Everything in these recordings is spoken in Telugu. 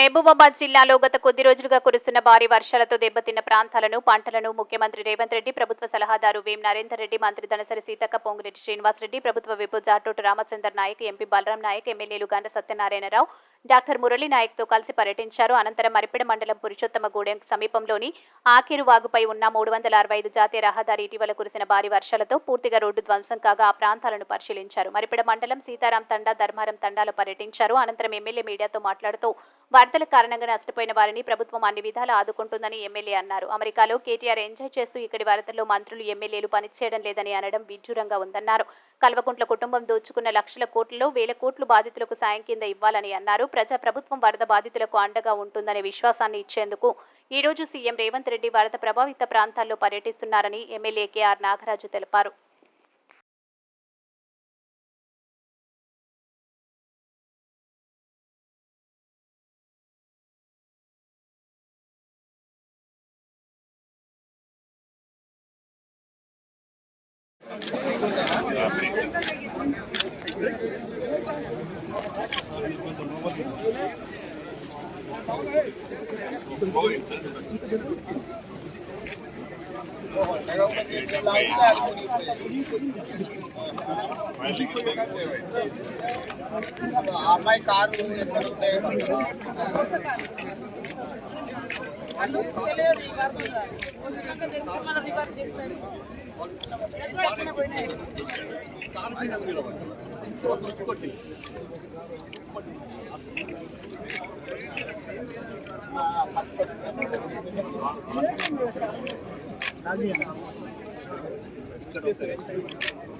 మహబూబాబాద్ జిల్లాలో గత కొద్ది రోజులుగా కురుస్తున్న భారీ వర్షాలతో దెబ్బతిన్న ప్రాంతాలను పంటలను ముఖ్యమంత్రి రేవంత్ రెడ్డి ప్రభుత్వ సలహాదారు వేం నరేందర్ రెడ్డి మంత్రి దనసరి సీతక్క పొంగురెడ్డి శ్రీనివాసరెడ్డి ప్రభుత్వ విప్ జాటోటు రామచందర్ నాయక్ ఎంపీ బలరాం నాయక్ ఎమ్మెల్యేలు గండ సత్యనారాయణరావు డాక్టర్ మురళీ నాయక్తో కలిసి పర్యటించారు. అనంతరం మరిపిడ మండలం పురుషోత్తమగూడెం సమీపంలోని ఆకేరు వాగుపై ఉన్న మూడు వందల అరవై ఐదు జాతీయ రహదారి ఇటీవల కురిసిన భారీ వర్షాలతో పూర్తిగా రోడ్డు ధ్వంసం కాగా ఆ ప్రాంతాలను పరిశీలించారు. మరిపెడ మండలం సీతారాం తండా ధర్మారం తండాలో పర్యటించారు. అనంతరం ఎమ్మెల్యే మీడియాతో మాట్లాడుతూ వరదల కారణంగా నష్టపోయిన వారిని ప్రభుత్వం అన్ని విధాలా ఆదుకుంటుందని ఎమ్మెల్యే అన్నారు. అమెరికాలో కేటీఆర్ ఎంజాయ్ చేస్తూ ఇక్కడి వరదల్లో మంత్రులు ఎమ్మెల్యేలు పనిచేయడం లేదని అనడం విడ్డూరంగా ఉందన్నారు. కల్వకుంట్ల కుటుంబం దోచుకున్న లక్షల కోట్లలో వేల కోట్లు బాధితులకు సాయం కింద ఇవ్వాలని అన్నారు. ప్రజా ప్రభుత్వం వరద బాధితులకు అండగా ఉంటుందనే విశ్వాసాన్ని ఇచ్చేందుకు ఈ రోజు సీఎం రేవంత్ రెడ్డి వరద ప్రభావిత ప్రాంతాల్లో పర్యటిస్తున్నారని ఎమ్మెల్యే కేఆర్ నాగరాజు తెలిపారు. అమ్మాయి కారు ఎక్కడ ఉండే పడుతుంది కొత్త ఎక్కువ ఎడమ Gracias.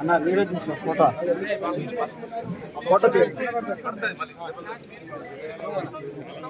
అన్న వీడియో చూసిన ఫోటో? ఫోటో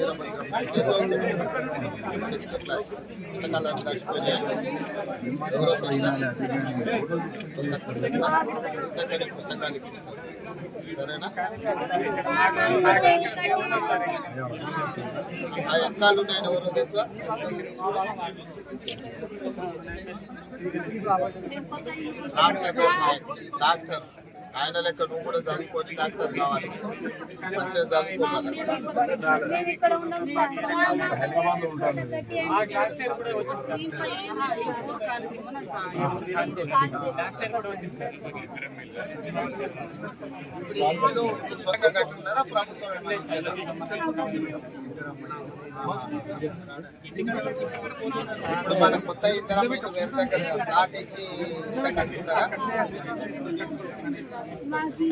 ఏమైనా చదువుకుంటే సిక్స్త్ క్లాస్ పుస్తకాలు ఎవరో పుస్తకాలు పుస్తకాలు ఇప్పిస్తారు సరేనా ఆ ఎక్కాలు నేను ఎవరో తెలుసా డాక్టర్ డాక్టర్ ఆయన లెక్క నువ్వు కూడా చదువుకొని డాక్టర్ కావాలి. మంచిగా చదువుకోవాలి ఇప్పుడు ఈ కట్టుకున్నారా ప్రభుత్వం ఇప్పుడు మన కొత్త ఇద్దరం వేరే దగ్గర ఫ్లాట్ ఇచ్చి ఇస్తే కట్టుకుంటారా మాకు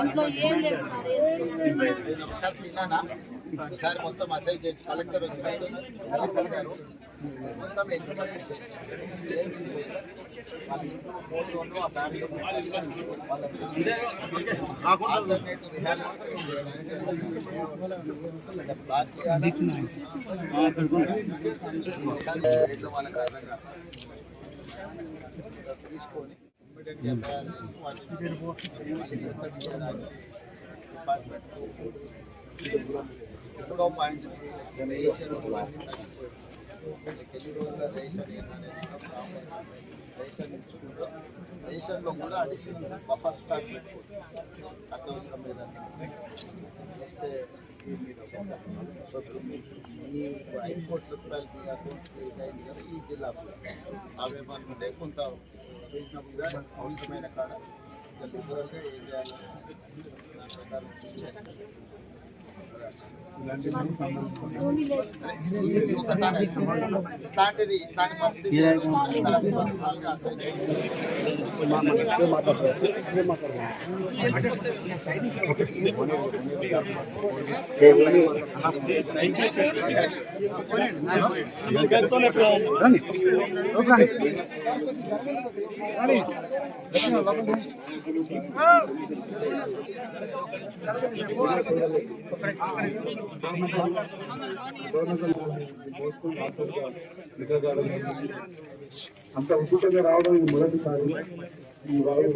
ఇంట్లో ఏం లేదు సార్ ఒకసారి సినానా ఒకసారి మొత్తం మసేజ్ చేసి కలెక్టర్ వచ్చిన కలెక్టర్ గారు మొత్తం ఎన్నికలు చేసి వాళ్ళ ఇంట్లో ఆ ఫ్యామిలీ తీసుకొని ఇమ్మీడియట్ ఎఫ్ఐఆర్ చేసి వాటిని డిపార్ట్మెంట్ మూడో పాయింట్ రేషన్ ఎన్ని రోజుల రేషన్ రేషన్ ఇచ్చుకుంటూ రేషన్లో కూడా అడిషనల్ బఫర్ స్టాక్ పెట్టుకుంటాం అత్యవసరం ఏదన్నా దీని మీద సో ఇప్పుడు మీ ఈ ఐదు కోట్ల రూపాయలు మీ అకౌంట్కి ఇదైంది కదా ఈ జిల్లాకు అవేమనుకుంటే కొంత రీజనబుల్గా అవసరమైన కాడ లిబరల్గా ఏం చేయాలి దాని ప్రకారం కృషి ఇట్లాంటిది ఇట్లాంటి పరిస్థితి ఇట్లాంటి అంత ఉచితంగా రావడం మొదటిసారి ఈ వాళ్ళు